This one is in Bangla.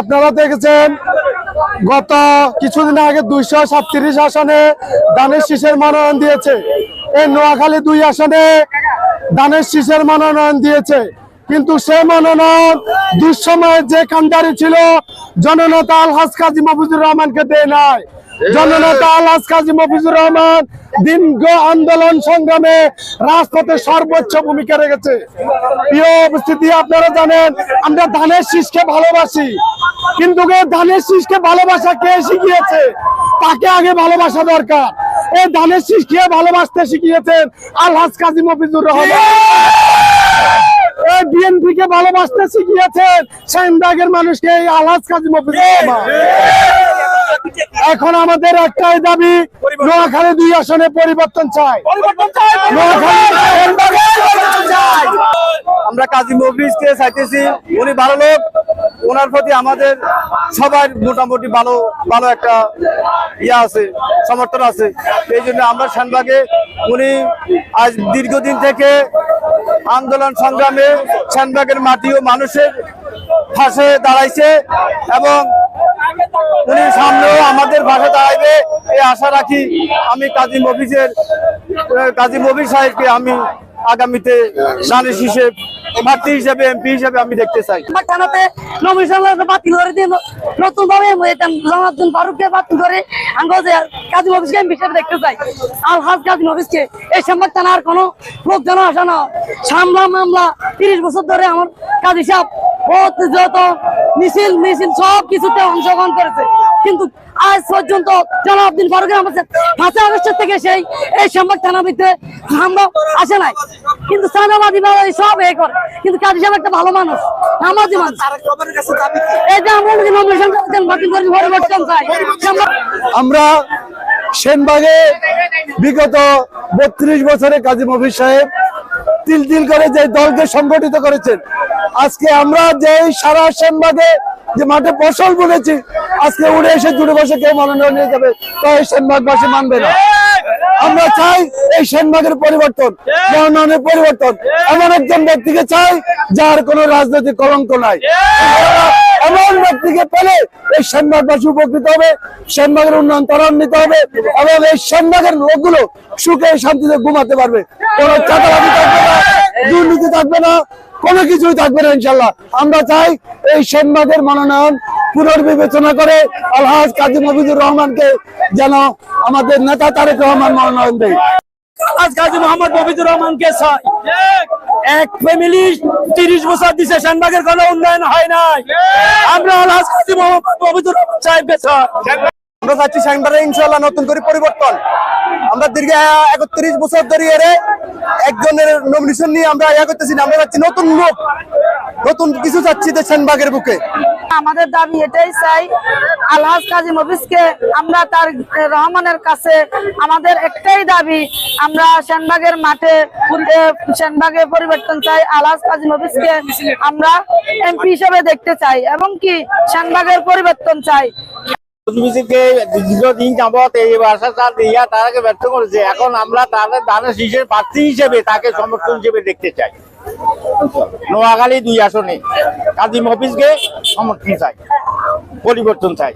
আপনারা দেখেছেন গত কিছুদিন আগে দুইশো সাতত্রিশ আসনে দানের শীষের মনোনয়ন দিয়েছে। এই নোয়াখালী দুই আসনে দানের শীষের মনোনয়ন দিয়েছে। কিন্তু সে মনোনয়ন দুঃসময়ের যে কান্ডারি ছিল, জননেতা আলহাজ কাজী মফিজুর রহমানকে দেয় নাই। জননেতা আলহাজ কাজী মফিজুর রহমান দীর্ঘ আন্দোলন সংগ্রামে রাজপথে সর্বোচ্চ ভূমিকা রেখেছে। প্রিয় উপস্থিতি, আপনারা জানেন, আমরা ধানের শীষকে ভালোবাসি। কিন্তু ধানের শীষকে ভালোবাসা কে শিখিয়েছে? তাকে আগে ভালোবাসা দরকার। এই ধানের শীষকে ভালোবাসতে শিখিয়েছেন আলহাজ কাজী মফিজুর রহমান। বিএনপি কে ভালোবাসতে শিখিয়েছেন শাহিনবাগের মানুষকে আলহাজ কাজী মফিজুর রহমান। এখন আমাদের একটাই দাবি নোয়াখালী দুই আসনে পরিবর্তন চাই। আমরা কাজী মফিজকে চাইতেছি উনি ভালো লোক ওনার প্রতি আমাদের সবার মোটামুটি ভালো ভালো একটা ইয়া আছে সমর্থন আছে। এই জন্য আমরা শানবাগে উনি আজ দীর্ঘদিন থেকে আন্দোলন সংগ্রামে শানবাগের মাটি ও মানুষের পাশে দাঁড়াইছে এবং আমাদের পাশে দাঁড়াইবে, এই আশা রাখি আমি কাজী মফিজের কাজী মফিজ সাহেবকে আমি আগামীতে দানিশ হিসেবে লোক যেন আসে না। সামলা মামলা, তিরিশ বছর ধরে আমার কাজী সাহেব যত মিছিল মিছিল সব কিছুতে অংশগ্রহণ করেছে। কিন্তু আজ পর্যন্ত জনাবদিন ফারুকের আমাদের পাঁচই আগস্টের থেকে সেই এই থানার ভিতরে হামলা আসে নাই। কিন্তু সানাবাদী এই সব এ করে। কিন্তু কাজী সাহেব একটা ভালো মানুষ আমাদের মানুষ। এই আমরা যদি নমিনেশন করতেন বাতিল করে পরিবর্তন চাই আমরা সেনবাগে বিগত বত্রিশ বছরে কাজী মফিজ সাহেব তিল তিল করে যে দলকে সংগঠিত করেছেন আজকে আমরা যে সারা সেনবাগে যে মাঠে ফসল বুনেছি, আজকে উড়ে এসে জুড়ে বসে কেউ মনোনয়ন নিয়ে যাবে, তো এই সেনবাগবাসী মানবে না। আমরা চাই এই সেনবাগের পরিবর্তন মনোনয়নের পরিবর্তন। এমন একজন ব্যক্তিকে চাই যার কোনো রাজনৈতিক কলঙ্ক নাই। এমন ব্যক্তিকে পেলে এই সেনবাগবাসী উপকৃত হবে, সেনবাগের উন্নয়ন ত্বরান্বিত হবে এবং এই সেনবাগের লোকগুলো সুখে শান্তিতে ঘুমাতে পারবে। কোনো চাঁদাবাদি থাকবে না, দুর্নীতি থাকবে না কোনো কিছুই থাকবে না ইনশাল্লাহ আমরা চাই এই সেনবাগের মনোনয়ন পুনর্বিবেচনা করে আলহাজ কাজী মফিজুর রহমানকে যেন আমাদের নেতা তারেক রহমান মনোনয়ন দেয়। কাজী এক ফ্যামিলি তিরিশ বছর দিছে উন্নয়ন হয় আমরা আজ কাজী রহমান আমরা চাচ্ছি সেন্টারে ইনশাল্লাহ নতুন করে পরিবর্তন। আমরা দীর্ঘ একত্রিশ বছর ধরে একজনের নমিনেশন নিয়ে আমরা ইয়া করতেছি আমরা নতুন লোক। নতুন কিছু চাচ্ছি সেনবাগের বুকে। আমাদের দাবি এটাই চাই, আলহাজ কাজী মফিজকে আমরা তার রহমানের কাছে আমাদের একটাই দাবি, আমরা সেনবাগের মাঠে সেনবাগে পরিবর্তন চাই, আলহাজ কাজী মফিজকে আমরা এমপি হিসেবে দেখতে চাই, এবং কি সেনবাগের পরিবর্তন চাই। বিজেপিকে দীর্ঘদিন যাবৎ এই ভাষাটা দিয়া তারাকে ব্যর্থ করেছে, এখন আমরা তাদের দানের শীষের প্রার্থী হিসেবে তাকে সমর্থন হিসেবে দেখতে চাই। নোয়াখালী দুই আসনে কাজী মফিজকে সমর্থন চাই, পরিবর্তন চাই।